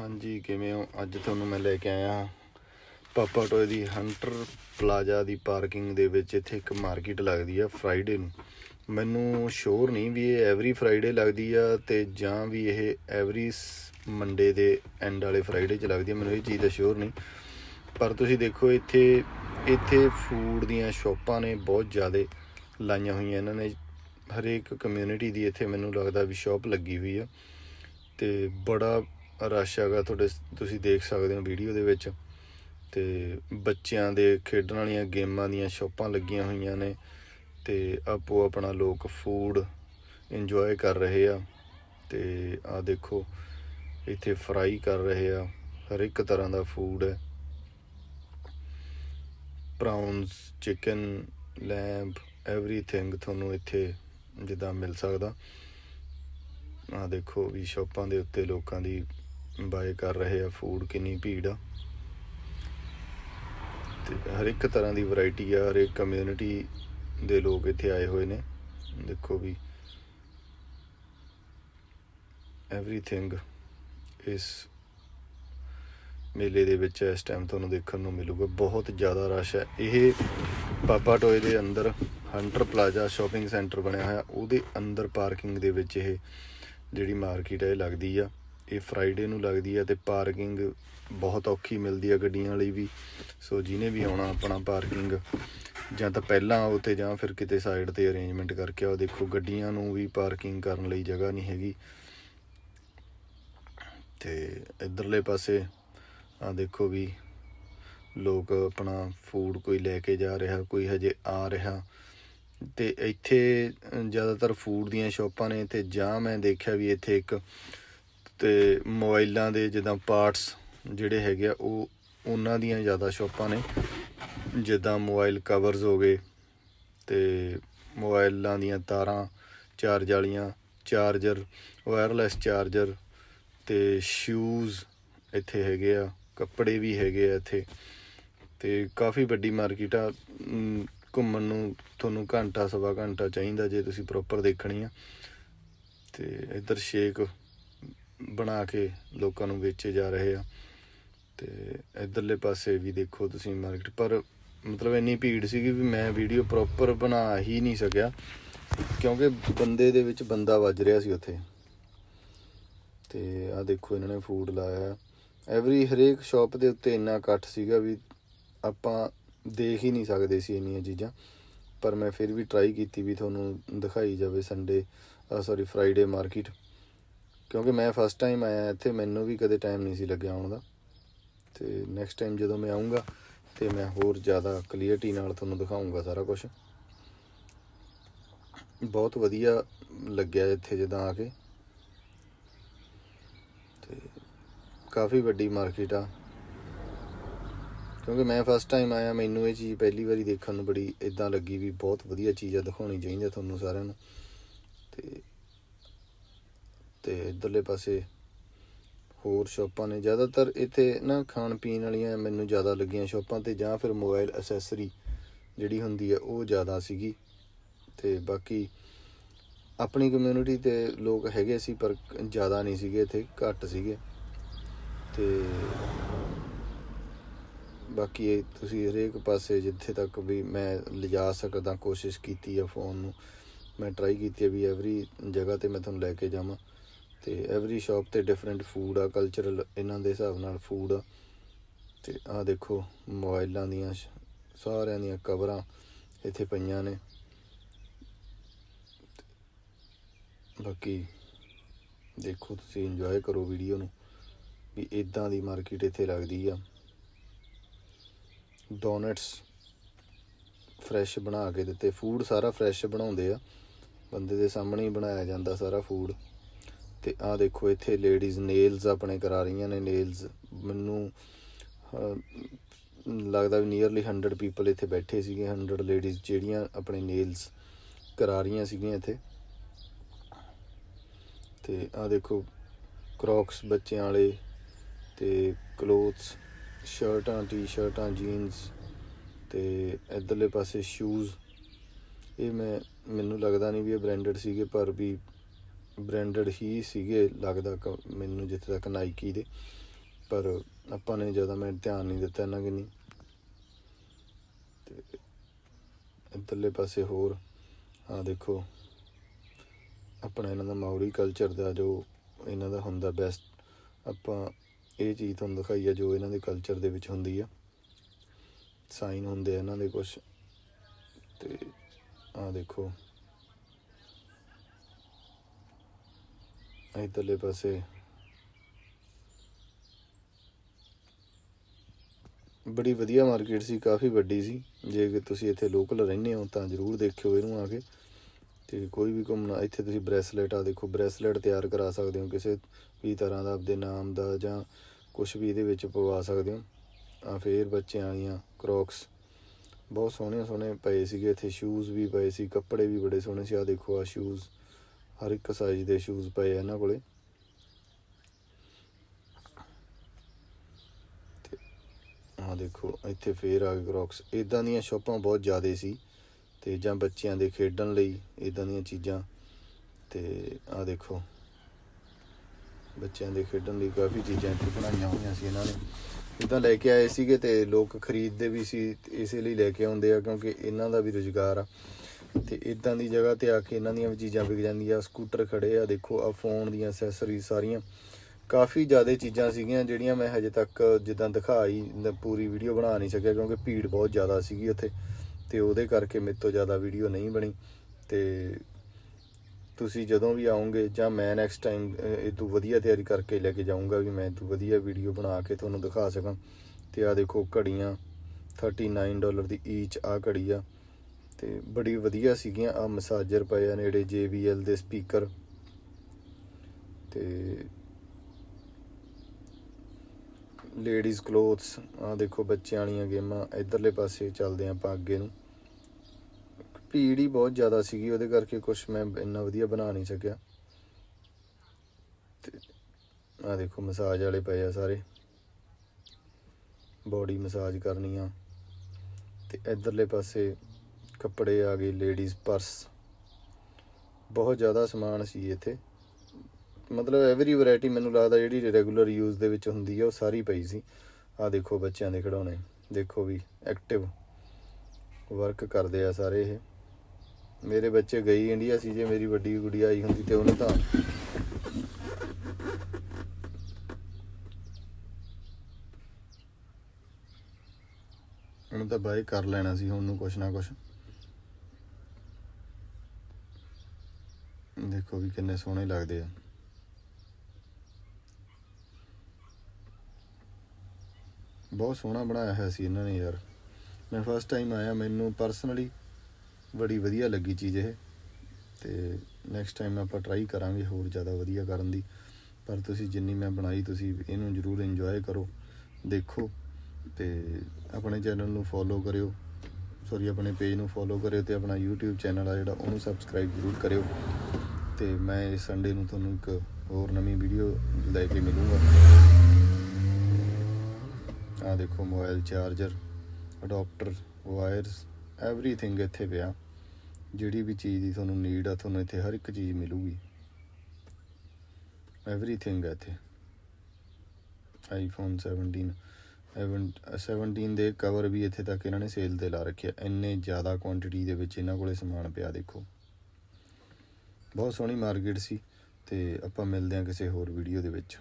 ਹਾਂਜੀ, ਕਿਵੇਂ ਹੋ? ਅੱਜ ਤੁਹਾਨੂੰ ਮੈਂ ਲੈ ਕੇ ਆਇਆ ਪਾਪਾ ਟੋਏ ਦੀ ਹੰਟਰ ਪਲਾਜ਼ਾ ਦੀ ਪਾਰਕਿੰਗ ਦੇ ਵਿੱਚ। ਇੱਥੇ ਇੱਕ ਮਾਰਕੀਟ ਲੱਗਦੀ ਆ ਫਰਾਈਡੇ ਨੂੰ। ਮੈਨੂੰ ਸ਼ੋਰ ਨਹੀਂ ਵੀ ਇਹ ਐਵਰੀ ਫਰਾਈਡੇ ਲੱਗਦੀ ਆ ਤੇ ਜਾਂ ਵੀ ਇਹ ਐਵਰੀ ਮੰਡੇ ਦੇ ਐਂਡ ਵਾਲੇ ਫਰਾਈਡੇ 'ਚ ਲੱਗਦੀ ਆ। ਮੈਨੂੰ ਇਹ ਚੀਜ਼ ਦਾ ਸ਼ੋਰ ਨਹੀਂ। ਪਰ ਤੁਸੀਂ ਦੇਖੋ, ਇੱਥੇ ਇੱਥੇ ਫੂਡ ਦੀਆਂ ਸ਼ਾਪਾਂ ਨੇ ਬਹੁਤ ਜ਼ਿਆਦਾ ਲਾਈਆਂ ਹੋਈਆਂ। ਇਹਨਾਂ ਨੇ ਹਰੇਕ ਕਮਿਊਨਿਟੀ ਦੀ ਇੱਥੇ ਮੈਨੂੰ ਲੱਗਦਾ ਵੀ ਸ਼ਾਪ ਲੱਗੀ ਹੋਈ ਆ। ਤੇ ਬੜਾ ਰਸ਼ ਹੈਗਾ ਤੁਹਾਡੇ ਤੁਸੀਂ ਦੇਖ ਸਕਦੇ ਹੋ ਵੀਡੀਓ ਦੇ ਵਿੱਚ। ਤੇ ਬੱਚਿਆਂ ਦੇ ਖੇਡਣ ਵਾਲੀਆਂ ਗੇਮਾਂ ਦੀਆਂ ਸ਼ਾਪਾਂ ਲੱਗੀਆਂ ਹੋਈਆਂ ਨੇ। ਤੇ ਆਪੋ ਆਪਣਾ ਲੋਕ ਫੂਡ ਇੰਜੋਏ ਕਰ ਰਹੇ ਆ। ਤੇ ਆ ਦੇਖੋ, ਇੱਥੇ ਫਰਾਈ ਕਰ ਰਹੇ ਆ। ਹਰ ਇੱਕ ਤਰ੍ਹਾਂ ਦਾ ਫੂਡ ਹੈ। ਪ੍ਰਾਊਨਸ ਚਿਕਨ ਲੈਂਬ ਐਵਰੀਥਿੰਗ ਤੁਹਾਨੂੰ ਇੱਥੇ ਜਿੱਦਾਂ ਮਿਲ ਸਕਦਾ। ਆ ਦੇਖੋ ਵੀ ਸ਼ਾਪਾਂ ਦੇ ਉੱਤੇ ਲੋਕਾਂ ਦੀ ਬਾਏ ਕਰ ਰਹੇ ਆ ਫੂਡ ਕਿੰਨੀ ਭੀੜ ਆ। ਤੇ ਹਰ ਇੱਕ ਤਰ੍ਹਾਂ ਦੀ ਵੈਰਾਈਟੀ ਆ, ਹਰ ਇੱਕ ਕਮਿਊਨਿਟੀ ਦੇ ਲੋਕ ਇੱਥੇ ਆਏ ਹੋਏ ਨੇ। ਦੇਖੋ ਵੀ ਐਵਰੀਥਿੰਗ ਇਸ ਮੇਲੇ ਦੇ ਵਿੱਚ ਇਸ ਟਾਈਮ ਤੁਹਾਨੂੰ ਦੇਖਣ ਨੂੰ ਮਿਲੂਗਾ। ਬਹੁਤ ਜ਼ਿਆਦਾ ਰਸ਼ ਹੈ ਇਹ ਪਾਪਾ ਟੋਏ ਦੇ ਅੰਦਰ ਹੰਟਰ ਪਲਾਜ਼ਾ ਸ਼ਾਪਿੰਗ ਸੈਂਟਰ ਬਣਿਆ ਹੋਇਆ। ਉਹਦੇ ਅੰਦਰ ਪਾਰਕਿੰਗ ਦੇ ਵਿੱਚ ਇਹ ਜਿਹੜੀ ਮਾਰਕੀਟ ਹੈ ਇਹ ਲੱਗਦੀ ਆ। ਇਹ ਫਰਾਈਡੇ ਨੂੰ ਲੱਗਦੀ ਹੈ ਤੇ ਪਾਰਕਿੰਗ ਬਹੁਤ ਔਖੀ ਮਿਲਦੀ ਆ ਗੱਡੀਆਂ ਲਈ ਵੀ। ਸੋ ਜਿਹਨੇ ਵੀ ਆਉਣਾ ਆਪਣਾ ਪਾਰਕਿੰਗ ਜਾਂ ਤਾਂ ਪਹਿਲਾਂ ਆਓ ਤੇ ਜਾਂ ਫਿਰ ਕਿਤੇ ਸਾਈਡ ਤੇ ਅਰੇਂਜਮੈਂਟ ਕਰਕੇ ਆਓ। ਦੇਖੋ ਗੱਡੀਆਂ ਨੂੰ ਵੀ ਪਾਰਕਿੰਗ ਕਰਨ ਲਈ ਜਗ੍ਹਾ ਨਹੀਂ ਹੈਗੀ। ਤੇ ਇਧਰਲੇ ਪਾਸੇ ਆ ਦੇਖੋ ਵੀ ਲੋਕ ਆਪਣਾ ਫੂਡ ਕੋਈ ਲੈ ਕੇ ਜਾ ਰਿਹਾ, ਕੋਈ ਹਜੇ ਆ ਰਿਹਾ। ਤੇ ਇੱਥੇ ਜ਼ਿਆਦਾਤਰ ਫੂਡ ਦੀਆਂ ਸ਼ਾਪਾਂ ਨੇ ਤੇ ਜਾਂ ਮੈਂ ਦੇਖਿਆ ਵੀ ਇੱਥੇ ਇੱਕ ਤੇ ਮੋਬਾਈਲਾਂ ਦੇ ਜਿੱਦਾਂ ਪਾਰਟਸ ਜਿਹੜੇ ਹੈਗੇ ਆ, ਉਹ ਉਹਨਾਂ ਦੀਆਂ ਜ਼ਿਆਦਾ ਸ਼ਾਪਾਂ ਨੇ। ਜਿੱਦਾਂ ਮੋਬਾਈਲ ਕਵਰਸ ਹੋ ਗਏ ਤੇ ਮੋਬਾਈਲਾਂ ਦੀਆਂ ਤਾਰਾਂ ਚਾਰਜ ਵਾਲੀਆਂ ਚਾਰਜਰ ਵਾਇਰਲੈਸ ਚਾਰਜਰ ਤੇ ਸ਼ੂਜ਼ ਇੱਥੇ ਹੈਗੇ ਆ, ਕੱਪੜੇ ਵੀ ਹੈਗੇ ਆ ਇੱਥੇ। ਤੇ ਕਾਫੀ ਵੱਡੀ ਮਾਰਕੀਟ ਆ। ਘੁੰਮਣ ਨੂੰ ਤੁਹਾਨੂੰ ਘੰਟਾ, ਸਵਾ ਘੰਟਾ ਚਾਹੀਦਾ ਜੇ ਤੁਸੀਂ ਪ੍ਰੋਪਰ ਦੇਖਣੀ ਆ। ਤੇ ਇੱਧਰ ਸ਼ੇਕ ਬਣਾ ਕੇ ਲੋਕਾਂ ਨੂੰ ਵੇਚੇ ਜਾ ਰਹੇ ਆ। ਤੇ ਇਧਰਲੇ ਪਾਸੇ ਵੀ ਦੇਖੋ ਤੁਸੀਂ ਮਾਰਕੀਟ ਪਰ ਮਤਲਬ ਇੰਨੀ ਭੀੜ ਸੀਗੀ ਵੀ ਮੈਂ ਵੀਡੀਓ ਪ੍ਰੋਪਰ ਬਣਾ ਹੀ ਨਹੀਂ ਸਕਿਆ, ਕਿਉਂਕਿ ਬੰਦੇ ਦੇ ਵਿੱਚ ਬੰਦਾ ਵੱਜ ਰਿਹਾ ਸੀ ਉੱਥੇ। ਤੇ ਆ ਦੇਖੋ ਇਹਨਾਂ ਨੇ ਫੂਡ ਲਾਇਆ। ਐਵਰੀ ਹਰੇਕ ਸ਼ਾਪ ਦੇ ਉੱਤੇ ਇੰਨਾ ਇਕੱਠ ਸੀਗਾ ਵੀ ਆਪਾਂ ਦੇਖ ਹੀ ਨਹੀਂ ਸਕਦੇ ਸੀ ਇੰਨੀਆਂ ਚੀਜ਼ਾਂ। ਪਰ ਮੈਂ ਫਿਰ ਵੀ ਟਰਾਈ ਕੀਤੀ ਵੀ ਤੁਹਾਨੂੰ ਦਿਖਾਈ ਜਾਵੇ ਸੰਡੇ ਸੌਰੀ ਫਰਾਈਡੇ ਮਾਰਕੀਟ ਕਿਉਂਕਿ ਮੈਂ ਫਸਟ ਟਾਈਮ ਆਇਆ ਇੱਥੇ, ਮੈਨੂੰ ਵੀ ਕਦੇ ਟਾਈਮ ਨਹੀਂ ਸੀ ਲੱਗਿਆ ਆਉਣ ਦਾ। ਤੇ ਨੈਕਸਟ ਟਾਈਮ ਜਦੋਂ ਮੈਂ ਆਉਂਗਾ ਤੇ ਮੈਂ ਹੋਰ ਜ਼ਿਆਦਾ ਕਲੀਅਰਟੀ ਨਾਲ ਤੁਹਾਨੂੰ ਦਿਖਾਉਂਗਾ ਸਾਰਾ ਕੁਝ ਬਹੁਤ ਵਧੀਆ ਲੱਗਿਆ ਇੱਥੇ ਜਦੋਂ ਆ ਕੇ। ਤੇ ਕਾਫੀ ਵੱਡੀ ਮਾਰਕੀਟ ਆ। ਕਿਉਂਕਿ ਮੈਂ ਫਸਟ ਟਾਈਮ ਆਇਆ, ਮੈਨੂੰ ਇਹ ਚੀਜ਼ ਪਹਿਲੀ ਵਾਰੀ ਦੇਖਣ ਨੂੰ ਬੜੀ ਇਦਾਂ ਲੱਗੀ ਵੀ ਬਹੁਤ ਵਧੀਆ ਚੀਜ਼ ਆ ਦਿਖਾਉਣੀ ਚਾਹੀਦੀ ਤੁਹਾਨੂੰ ਸਾਰਿਆਂ ਨੂੰ। ਤੇ ਤੇ ਇਧਰਲੇ ਪਾਸੇ ਹੋਰ ਸ਼ਾਪਾਂ ਨੇ। ਜ਼ਿਆਦਾਤਰ ਇੱਥੇ ਨਾ ਖਾਣ ਪੀਣ ਵਾਲੀਆਂ ਮੈਨੂੰ ਜ਼ਿਆਦਾ ਲੱਗੀਆਂ ਸ਼ਾਪਾਂ ਤੇ ਜਾਂ ਫਿਰ ਮੋਬਾਈਲ ਐਸੈਸਰੀ ਜਿਹੜੀ ਹੁੰਦੀ ਹੈ ਉਹ ਜ਼ਿਆਦਾ ਸੀਗੀ। ਤੇ ਬਾਕੀ ਆਪਣੀ ਕਮਿਊਨਿਟੀ ਤੇ ਲੋਕ ਹੈਗੇ ਸੀ, ਪਰ ਜ਼ਿਆਦਾ ਨਹੀਂ ਸੀਗੇ, ਇੱਥੇ ਘੱਟ ਸੀਗੇ। ਤੇ ਬਾਕੀ ਇਹ ਤੁਸੀਂ ਹਰੇਕ ਪਾਸੇ ਜਿੱਥੇ ਤੱਕ ਵੀ ਮੈਂ ਲਿਜਾ ਸਕਦਾ, ਕੋਸ਼ਿਸ਼ ਕੀਤੀ ਆ ਫੋਨ ਨੂੰ। ਮੈਂ ਟਰਾਈ ਕੀਤੀ ਆ ਵੀ ਐਵਰੀ ਜਗ੍ਹਾ ਤੇ ਮੈਂ ਤੁਹਾਨੂੰ ਲੈ ਕੇ ਜਾਵਾਂ। ਤੇ ਐਵਰੀ ਸ਼ਾਪ ਤੇ ਡਿਫਰੈਂਟ ਫੂਡ ਆ ਕਲਚਰਲ ਇਹਨਾਂ ਦੇ ਹਿਸਾਬ ਨਾਲ ਫੂਡ ਆ। ਤੇ ਆਹ ਦੇਖੋ ਮੋਬਾਈਲਾਂ ਦੀਆਂ, ਸਾਰਿਆਂ ਦੀਆਂ ਕਵਰਾਂ ਇੱਥੇ ਪਈਆਂ ਨੇ। ਬਾਕੀ ਦੇਖੋ ਤੁਸੀਂ ਇੰਜੋਏ ਕਰੋ ਵੀਡੀਓ ਨੂੰ, ਵੀ ਇਦਾਂ ਦੀ ਮਾਰਕੀਟ ਇੱਥੇ ਲੱਗਦੀ ਆ। ਡੋਨਟਸ ਫਰੈਸ਼ ਬਣਾ ਕੇ ਦਿੱਤੇ। ਫੂਡ ਸਾਰਾ ਫਰੈਸ਼ ਬਣਾਉਂਦੇ ਆ। ਬੰਦੇ ਦੇ ਸਾਹਮਣੇ ਹੀ ਬਣਾਇਆ ਜਾਂਦਾ ਸਾਰਾ ਫੂਡ ਤੇ ਆਹ ਦੇਖੋ, ਇੱਥੇ ਲੇਡੀਜ਼ ਨੇਲਸ ਆਪਣੇ ਕਰਾ ਰਹੀਆਂ ਨੇ ਨੇਲਸ ਮੈਨੂੰ ਲੱਗਦਾ ਵੀ ਨੀਅਰਲੀ 100 ਪੀਪਲ ਇੱਥੇ ਬੈਠੇ ਸੀਗੇ 100 ਲੇਡੀਜ਼ ਜਿਹੜੀਆਂ ਆਪਣੇ ਨੇਲਸ ਕਰਾ ਰਹੀਆਂ ਸੀਗੀਆਂ ਇੱਥੇ। ਤੇ ਆਹ ਦੇਖੋ ਕ੍ਰੌਕਸ ਬੱਚਿਆਂ ਵਾਲੇ ਤੇ ਕਲੋਥਸ ਸ਼ਰਟਾਂ ਟੀ-ਸ਼ਰਟਾਂ ਜੀਨਸ ਤੇ ਇਧਰਲੇ ਪਾਸੇ ਸ਼ੂਜ਼ ਇਹ ਮੈਂ, ਮੈਨੂੰ ਲੱਗਦਾ ਨਹੀਂ ਵੀ ਇਹ ਬ੍ਰਾਂਡਡ ਸੀਗੇ, ਪਰ ਵੀ ਬ੍ਰਾਂਡਡ ਹੀ ਸੀਗੇ, ਲੱਗਦਾ ਕ- ਮੈਨੂੰ ਜਿੱਥੇ ਤੱਕ ਨਾਈਕੀ ਦੇ। ਪਰ ਆਪਾਂ ਨੇ ਜ਼ਿਆਦਾ ਮੈਂ ਧਿਆਨ ਨਹੀਂ ਦਿੱਤਾ ਇਹਨਾਂ ਕਿੰਨੀ ਤੇ ਇੱਧਰਲੇ ਪਾਸੇ ਹੋਰ ਆ ਦੇਖੋ। ਆਪਣਾ ਇਹਨਾਂ ਦਾ ਮਾਉਰੀ ਕਲਚਰ ਦਾ ਜੋ ਇਹਨਾਂ ਦਾ ਹੁੰਦਾ ਬੈਸਟ ਆਪਾਂ ਇਹ ਚੀਜ਼ ਤੁਹਾਨੂੰ ਦਿਖਾਈ ਆ ਜੋ ਇਹਨਾਂ ਦੇ ਕਲਚਰ ਦੇ ਵਿੱਚ ਹੁੰਦੀ ਆ। ਸਾਈਨ ਹੁੰਦੇ ਆ ਇਹਨਾਂ ਦੇ ਕੁਝ ਤੇ ਆ ਦੇਖੋ। ਇੱਧਰਲੇ ਪਾਸੇ। ਬੜੀ ਵਧੀਆ ਮਾਰਕੀਟ ਸੀ, ਕਾਫੀ ਵੱਡੀ ਸੀ। ਜੇ ਕਿ ਤੁਸੀਂ ਇੱਥੇ ਲੋਕਲ ਰਹਿੰਦੇ ਹੋ ਤਾਂ ਜ਼ਰੂਰ ਦੇਖਿਓ ਇਹਨੂੰ ਆ ਕੇ। ਤੇ ਕੋਈ ਵੀ ਘੁੰਮਣਾ, ਇੱਥੇ ਤੁਸੀਂ ਬ੍ਰੈਸਲੇਟ ਆ ਦੇਖੋ ਬ੍ਰੈਸਲੇਟ ਤਿਆਰ ਕਰਾ ਸਕਦੇ ਹੋ, ਕਿਸੇ ਵੀ ਤਰ੍ਹਾਂ ਦਾ ਆਪਦੇ ਨਾਮ ਦਾ ਜਾਂ ਕੁਝ ਵੀ ਇਹਦੇ ਵਿੱਚ ਪਵਾ ਸਕਦੇ ਹੋ। ਆ ਫੇਰ ਬੱਚਿਆਂ ਵਾਲੀਆਂ ਕ੍ਰੌਕਸ ਬਹੁਤ ਸੋਹਣੇ ਸੋਹਣੇ ਪਏ ਸੀਗੇ, ਇੱਥੇ ਸ਼ੂਜ਼ ਵੀ ਪਏ ਸੀ, ਕੱਪੜੇ ਵੀ ਬੜੇ ਸੋਹਣੇ ਸੀ। ਆ ਦੇਖੋ ਆ ਸ਼ੂਜ਼ ਹਰ ਇੱਕ ਸਾਈਜ਼ ਦੇ ਸ਼ੂਜ਼ ਪਏ ਆ ਇਹਨਾਂ ਕੋਲੇ। ਤੇ ਆ ਦੇਖੋ, ਇੱਥੇ ਫੇਰ ਆ ਗਏ ਕ੍ਰੌਕਸ ਇਦਾਂ ਦੀਆਂ ਸ਼ਾਪਾਂ ਬਹੁਤ ਜ਼ਿਆਦੇ ਸੀ ਤੇ ਜਾਂ ਬੱਚਿਆਂ ਦੇ ਖੇਡਣ ਲਈ ਇਦਾਂ ਦੀਆਂ ਚੀਜ਼ਾਂ। ਤੇ ਆ ਦੇਖੋ, ਬੱਚਿਆਂ ਦੇ ਖੇਡਣ ਲਈ ਕਾਫੀ ਚੀਜ਼ਾਂ ਇੱਥੇ ਬਣਾਈਆਂ ਹੋਈਆਂ ਸੀ ਇਹਨਾਂ ਨੇ। ਇਦਾਂ ਲੈ ਕੇ ਆਏ ਸੀਗੇ ਤੇ ਲੋਕ ਖਰੀਦਦੇ ਵੀ ਸੀ ਤੇ ਇਸੇ ਲਈ ਲੈ ਕੇ ਆਉਂਦੇ ਆ ਕਿਉਂਕਿ ਇਹਨਾਂ ਦਾ ਵੀ ਰੁਜ਼ਗਾਰ ਆ। ਤੇ ਇਦਾਂ ਦੀ ਜਗ੍ਹਾ ਤੇ ਆ ਕੇ ਇਹਨਾਂ ਦੀਆਂ ਵੀ ਚੀਜ਼ਾਂ ਵਿਕ ਜਾਂਦੀਆਂ। ਸਕੂਟਰ ਖੜੇ ਆ, ਦੇਖੋ ਆ ਫੋਨ ਦੀਆਂ ਐਕਸੈਸਰੀਜ਼ ਸਾਰੀਆਂ। ਕਾਫੀ ਜ਼ਿਆਦਾ ਚੀਜ਼ਾਂ ਸੀਗੀਆਂ ਜਿਹੜੀਆਂ ਮੈਂ ਹਜੇ ਤੱਕ ਜਿੱਦਾਂ ਦਿਖਾਈ ਪੂਰੀ ਵੀਡੀਓ ਬਣਾ ਨਹੀਂ ਸਕਿਆ ਕਿਉਂਕਿ ਭੀੜ ਬਹੁਤ ਜ਼ਿਆਦਾ ਸੀਗੀ ਉੱਥੇ। ਤੇ ਉਹਦੇ ਕਰਕੇ ਮੇਰੇ ਤੋਂ ਜ਼ਿਆਦਾ ਵੀਡੀਓ ਨਹੀਂ ਬਣੀ। ਤੇ ਤੁਸੀਂ ਜਦੋਂ ਵੀ ਆਉਂਗੇ ਜਾਂ ਮੈਂ ਨੈਕਸਟ ਟਾਈਮ ਇਹ ਤੋਂ ਵਧੀਆ ਤਿਆਰੀ ਕਰਕੇ ਲੈ ਕੇ ਜਾਊਂਗਾ ਵੀ ਮੈਂ ਇਹ ਤੋਂ ਵਧੀਆ ਵੀਡੀਓ ਬਣਾ ਕੇ ਤੁਹਾਨੂੰ ਦਿਖਾ ਸਕਾਂ। ਤੇ ਆ ਦੇਖੋ ਘੜੀਆਂ 39 ਡਾਲਰ ਦੀ ਈਚ ਆ ਘੜੀ ਆ। ਤੇ ਬੜੀ ਵਧੀਆ ਸੀਗੀਆਂ। ਆ ਮਸਾਜਰ ਪਏ ਆ ਨੇੜੇ JBL ਦੇ ਸਪੀਕਰ। ਤੇ ਲੇਡੀਜ਼ ਕਲੋਥਸ ਆ ਦੇਖੋ ਬੱਚਿਆਂ ਵਾਲੀਆਂ ਗੇਮਾਂ, ਇਧਰਲੇ ਪਾਸੇ ਚੱਲਦੇ ਆਂ ਆਪਾਂ ਅੱਗੇ ਨੂੰ। ਭੀੜ ਹੀ ਬਹੁਤ ਜ਼ਿਆਦਾ ਸੀਗੀ, ਉਹਦੇ ਕਰਕੇ ਕੁਝ ਮੈਂ ਇੰਨਾ ਵਧੀਆ ਬਣਾ ਨਹੀਂ ਸਕਿਆ। ਤੇ ਆ ਦੇਖੋ ਮਸਾਜ ਵਾਲੇ ਪਏ ਆ ਸਾਰੇ। ਬੋਡੀ ਮਸਾਜ ਕਰਨੀ ਆ। ਤੇ ਇਧਰਲੇ ਪਾਸੇ ਕੱਪੜੇ ਆ ਗਏ ਲੇਡੀਜ਼ ਪਰਸ ਬਹੁਤ ਜ਼ਿਆਦਾ ਸਮਾਨ ਸੀ ਇੱਥੇ। ਮਤਲਬ ਐਵਰੀ ਵੈਰਾਈਟੀ ਮੈਨੂੰ ਲੱਗਦਾ ਜਿਹੜੀ ਰੈਗੂਲਰ ਯੂਜ਼ ਦੇ ਵਿੱਚ ਹੁੰਦੀ ਹੈ ਉਹ ਸਾਰੀ ਪਈ ਸੀ। ਆ ਦੇਖੋ ਬੱਚਿਆਂ ਦੇ ਖਿਡੌਣੇ। ਦੇਖੋ ਵੀ ਐਕਟਿਵ ਵਰਕ ਕਰਦੇ ਆ ਸਾਰੇ ਇਹ। ਮੇਰੇ ਬੱਚੇ ਗਈ ਇੰਡੀਆ ਸੀ, ਜੇ ਮੇਰੀ ਵੱਡੀ ਗੁੜੀਆ ਆਈ ਹੁੰਦੀ ਤੇ ਉਹਨੇ ਤਾਂ ਉਹਨੂੰ ਤਾਂ ਬਾਈ ਕਰ ਲੈਣਾ ਸੀ, ਹੁਣ ਨੂੰ ਕੁਛ ਨਾ ਕੁਛ। ਦੇਖੋ ਵੀ ਕਿੰਨੇ ਸੋਹਣੇ ਲੱਗਦੇ ਆ। ਬਹੁਤ ਸੋਹਣਾ ਬਣਾਇਆ ਹੋਇਆ ਸੀ ਇਹਨਾਂ ਨੇ ਯਾਰ। ਮੈਂ ਫਸਟ ਟਾਈਮ ਆਇਆ, ਮੈਨੂੰ ਪਰਸਨਲੀ ਬੜੀ ਵਧੀਆ ਲੱਗੀ ਚੀਜ਼ ਇਹ। ਤੇ ਨੈਕਸਟ ਟਾਈਮ ਆਪਾਂ ਟਰਾਈ ਕਰਾਂਗੇ ਹੋਰ ਜ਼ਿਆਦਾ ਵਧੀਆ ਕਰਨ ਦੀ। ਪਰ ਤੁਸੀਂ ਜਿੰਨੀ ਮੈਂ ਬਣਾਈ, ਤੁਸੀਂ ਇਹਨੂੰ ਜਰੂਰ ਇੰਜੋਏ ਕਰੋ, ਦੇਖੋ ਤੇ ਆਪਣੇ ਚੈਨਲ ਨੂੰ ਫੋਲੋ ਕਰਿਓ। ਸੌਰੀ, ਆਪਣੇ ਪੇਜ ਨੂੰ ਫੋਲੋ ਕਰਿਓ ਤੇ ਆਪਣਾ YouTube ਚੈਨਲ ਆ ਜਿਹੜਾ, ਉਹਨੂੰ ਸਬਸਕ੍ਰਾਈਬ ਜਰੂਰ ਕਰਿਓ। ਤੇ ਮੈਂ ਇਸ ਸੰਡੇ ਨੂੰ ਤੁਹਾਨੂੰ ਇੱਕ ਹੋਰ ਨਵੀਂ ਵੀਡੀਓ ਲੈ ਕੇ ਮਿਲੂੰਗਾ। ਆ ਦੇਖੋ mobile charger adapter wires everything ਇੱਥੇ ਪਿਆ। ਜਿਹੜੀ ਵੀ ਚੀਜ਼ ਦੀ ਤੁਹਾਨੂੰ ਨੀਡ ਆ, ਤੁਹਾਨੂੰ ਇੱਥੇ ਹਰ ਇੱਕ ਚੀਜ਼ ਮਿਲੂਗੀ। ਐਵਰੀਥਿੰਗ ਹੈ ਇੱਥੇ। ਆਈਫੋਨ 17 17 ਦੇ ਕਵਰ ਵੀ ਇੱਥੇ ਤੱਕ ਇਹਨਾਂ ਨੇ ਸੇਲ ਤੇ ਲਾ ਰੱਖਿਆ। ਇੰਨੇ ਜ਼ਿਆਦਾ ਕੁਆਂਟੀਟੀ ਦੇ ਵਿੱਚ ਇਹਨਾਂ ਕੋਲੇ ਸਮਾਨ ਪਿਆ, ਦੇਖੋ। ਬਹੁਤ ਸੋਹਣੀ ਮਾਰਕੀਟ ਸੀ ਤੇ ਆਪਾਂ ਮਿਲਦੇ ਹਾਂ ਕਿਸੇ ਹੋਰ ਵੀਡੀਓ ਦੇ ਵਿੱਚ।